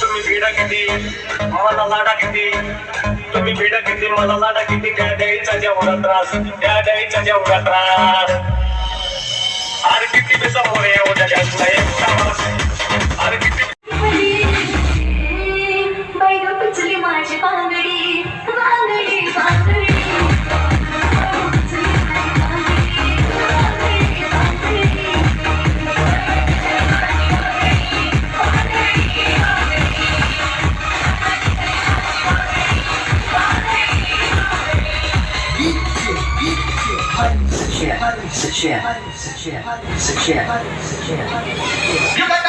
तुम्ही भिडा किती? मला लाडा किती? तुम्ही भिडा किती? मला लाडा किती? त्या द्यायचा जेवढा त्रास त्या द्यायचा जेवढा त्रास. Sit here. Sit here. Sit here. Sit here. Sit here.